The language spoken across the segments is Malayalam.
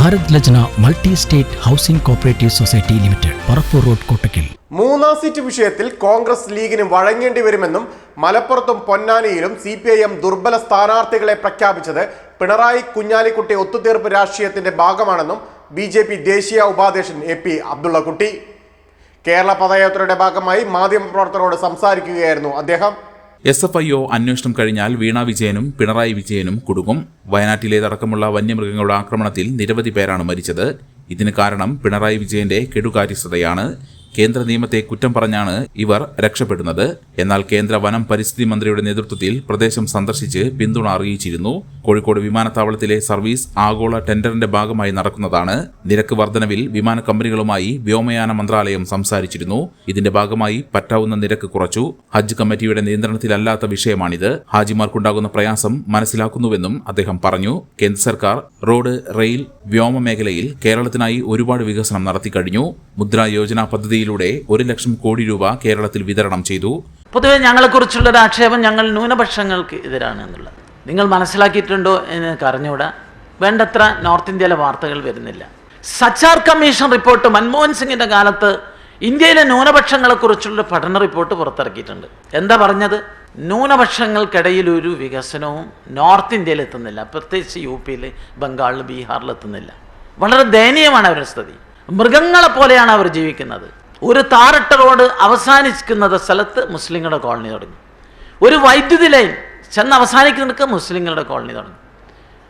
Bharat Lajna multi state housing cooperative society limited Parappur road Kottakkal. മൂന്നാം സീറ്റ് വിഷയത്തിൽ കോൺഗ്രസ് ലീഗിന് വഴങ്ങേണ്ടി വരുമെന്നും മലപ്പുറത്തും പൊന്നാനിയിലും സി പി ഐ എം ദുർബല സ്ഥാനാർത്ഥികളെ പ്രഖ്യാപിച്ചത് പിണറായി കുഞ്ഞാലിക്കുട്ടി ഒത്തുതീർപ്പ് രാഷ്ട്രീയത്തിന്റെ ഭാഗമാണെന്നും ബി ജെ പി ദേശീയ ഉപാധ്യക്ഷൻ എ പി അബ്ദുള്ളക്കുട്ടി. കേരള പദയാത്രയുടെ ഭാഗമായി മാധ്യമപ്രവർത്തകരോട് സംസാരിക്കുകയായിരുന്നു അദ്ദേഹം. എസ് എഫ് ഐ ഒ അന്വേഷണം കഴിഞ്ഞാൽ വീണ വിജയനും പിണറായി വിജയനും കുടുങ്ങും. വയനാട്ടിലേതടക്കമുള്ള വന്യമൃഗങ്ങളുടെ ആക്രമണത്തിൽ നിരവധി പേരാണ് മരിച്ചത്. ഇതിന് കാരണം പിണറായി വിജയന്റെ കെടുകാര്യസ്ഥതയാണ്. കേന്ദ്ര നിയമത്തെ കുറ്റം പറഞ്ഞാണ് ഇവർ രക്ഷപ്പെടുന്നത്. എന്നാൽ കേന്ദ്ര വനം പരിസ്ഥിതി മന്ത്രിയുടെ നേതൃത്വത്തിൽ പ്രദേശം സന്ദർശിച്ച് പിന്തുണ അറിയിച്ചിരുന്നു. കോഴിക്കോട് വിമാനത്താവളത്തിലെ സർവീസ് ആഗോള ടെൻഡറിന്റെ ഭാഗമായി നടക്കുന്നതാണ്. നിരക്ക് വർധനവിൽ വിമാന കമ്പനികളുമായി വ്യോമയാന മന്ത്രാലയം സംസാരിച്ചിരുന്നു. ഇതിന്റെ ഭാഗമായി പറ്റാവുന്ന നിരക്ക് കുറച്ചു. ഹജ്ജ് കമ്മിറ്റിയുടെ നിയന്ത്രണത്തിലല്ലാത്ത വിഷയമാണിത്. ഹാജിമാർക്കുണ്ടാകുന്ന പ്രയാസം മനസ്സിലാക്കുന്നുവെന്നും അദ്ദേഹം പറഞ്ഞു. കേന്ദ്ര സർക്കാർ റോഡ് റെയിൽ വ്യോമ മേഖലയിൽ കേരളത്തിനായി ഒരുപാട് വികസനം നടത്തിക്കഴിഞ്ഞു. മുദ്ര യോജന പദ്ധതിയിലൂടെ ഒരു ലക്ഷം കോടി രൂപ കേരളത്തിൽ വിതരണം ചെയ്തു. പൊതുവെ ഞങ്ങളെക്കുറിച്ചുള്ള ആക്ഷേപം ഞങ്ങൾ ന്യൂനപക്ഷങ്ങൾക്ക് എതിരാണ് എന്നുള്ളത്. നിങ്ങൾ മനസ്സിലാക്കിയിട്ടുണ്ടോ എന്ന് അറിഞ്ഞുകൂടാ വേണ്ടത്ര നോർത്ത് ഇന്ത്യയിലെ വാർത്തകൾ വരുന്നില്ല. സച്ചാർ കമ്മീഷൻ റിപ്പോർട്ട് മൻമോഹൻ സിംഗിന്റെ കാലത്ത് ഇന്ത്യയിലെ ന്യൂനപക്ഷങ്ങളെക്കുറിച്ചുള്ള പഠന റിപ്പോർട്ട് പുറത്തിറക്കിയിട്ടുണ്ട്. എന്താ പറഞ്ഞത്? ന്യൂനപക്ഷങ്ങൾക്കിടയിൽ ഒരു വികസനവും നോർത്ത് ഇന്ത്യയിൽ എത്തുന്നില്ല. പ്രത്യേകിച്ച് യു പിയിൽ ബംഗാളിൽ ബീഹാറിൽ എത്തുന്നില്ല. വളരെ ദയനീയമാണ് അവരുടെ സ്ഥിതി. മൃഗങ്ങളെ പോലെയാണ് അവർ ജീവിക്കുന്നത്. ഒരു താറിട്ട റോഡ് അവസാനിക്കുന്നത് സ്ഥലത്ത് മുസ്ലിങ്ങളുടെ കോളനി തുടങ്ങി. ഒരു വൈദ്യുതി ലൈൻ ചെന്ന് അവസാനിക്കുന്നിടക്ക് മുസ്ലിങ്ങളുടെ കോളനി തുടങ്ങി.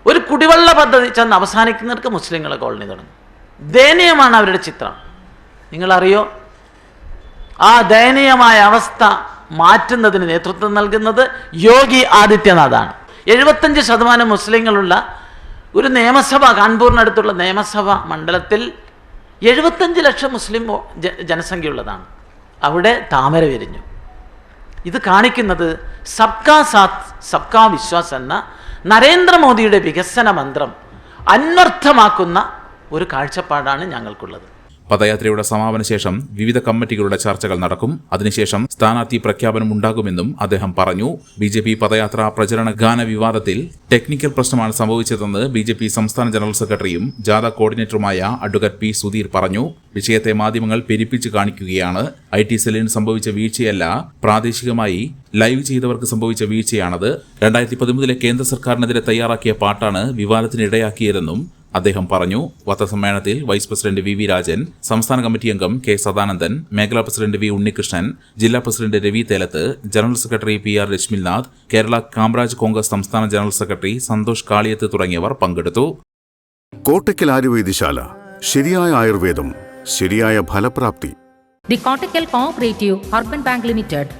ഒരു കുടിവെള്ള പദ്ധതി ചെന്ന് അവസാനിക്കുന്നിടക്ക് മുസ്ലിങ്ങളുടെ കോളനി തുടങ്ങി. ദയനീയമാണ് അവരുടെ ചിത്രം. നിങ്ങളറിയോ? ആ ദയനീയമായ അവസ്ഥ മാറ്റുന്നതിന് നേതൃത്വം നൽകുന്നത് യോഗി ആദിത്യനാഥാണ്. എഴുപത്തഞ്ച് ശതമാനം മുസ്ലിങ്ങളുള്ള ഒരു നിയമസഭ കാൺപൂരിനടുത്തുള്ള നിയമസഭ മണ്ഡലത്തിൽ എഴുപത്തഞ്ച് ലക്ഷം മുസ്ലിം ജനസംഖ്യയുള്ളതാണ്. അവിടെ താമര വിരിഞ്ഞു. ഇത് കാണിക്കുന്നത് സബ്കാ സാത്ത് സബ്കാ വിശ്വാസ് എന്ന നരേന്ദ്രമോദിയുടെ വികസന മന്ത്രം അന്വർത്ഥമാക്കുന്ന ഒരു കാഴ്ചപ്പാടാണ് ഞങ്ങൾക്കുള്ളത്. പദയാത്രയുടെ സമാപന ശേഷം വിവിധ കമ്മിറ്റികളുടെ ചർച്ചകൾ നടക്കും. അതിനുശേഷം സ്ഥാനാർത്ഥി പ്രഖ്യാപനം ഉണ്ടാകുമെന്നും അദ്ദേഹം പറഞ്ഞു. ബി ജെ പി പദയാത്ര പ്രചരണ ഗാന വിവാദത്തിൽ ടെക്നിക്കൽ പ്രശ്നമാണ് സംഭവിച്ചതെന്ന് ബി ജെ പി സംസ്ഥാന ജനറൽ സെക്രട്ടറിയും ജാഥ കോർഡിനേറ്ററുമായ അഡ്വക്കേറ്റ് പി സുധീർ പറഞ്ഞു. വിഷയത്തെ മാധ്യമങ്ങൾ പെരുപ്പിച്ച് കാണിക്കുകയാണ്. ഐ ടി സെല്ലിന് സംഭവിച്ച വീഴ്ചയല്ല പ്രാദേശികമായി ലൈവ് ചെയ്തവർക്ക് സംഭവിച്ച വീഴ്ചയാണത്. രണ്ടായിരത്തി പതിമൂന്നിലെ കേന്ദ്ര സർക്കാരിനെതിരെ തയ്യാറാക്കിയ പാട്ടാണ് വിവാദത്തിനിടയാക്കിയതെന്നും അദ്ദേഹം പറഞ്ഞു വാർത്താസമ്മേളനത്തിൽ vice president V V Rajan സംസ്ഥാന കമ്മിറ്റി അംഗം കെ സദാനന്ദൻ മേഖലാ പ്രസിഡന്റ് വി ഉണ്ണികൃഷ്ണൻ ജില്ലാ president Ravi Thelath general secretary P R Lakshminath Kerala Kamaraj Congress സംസ്ഥാന ജനറൽ സെക്രട്ടറി സന്തോഷ് കാളിയത്ത് തുടങ്ങിയവർ പങ്കെടുത്തു. കോട്ടയ്ക്കൽ ആയുർവേദശാല ശരിയായ ആയുർവേദം ശരിയായ ഫലപ്രാപ്തി. The Kottakkal Kottakkal urban bank Bank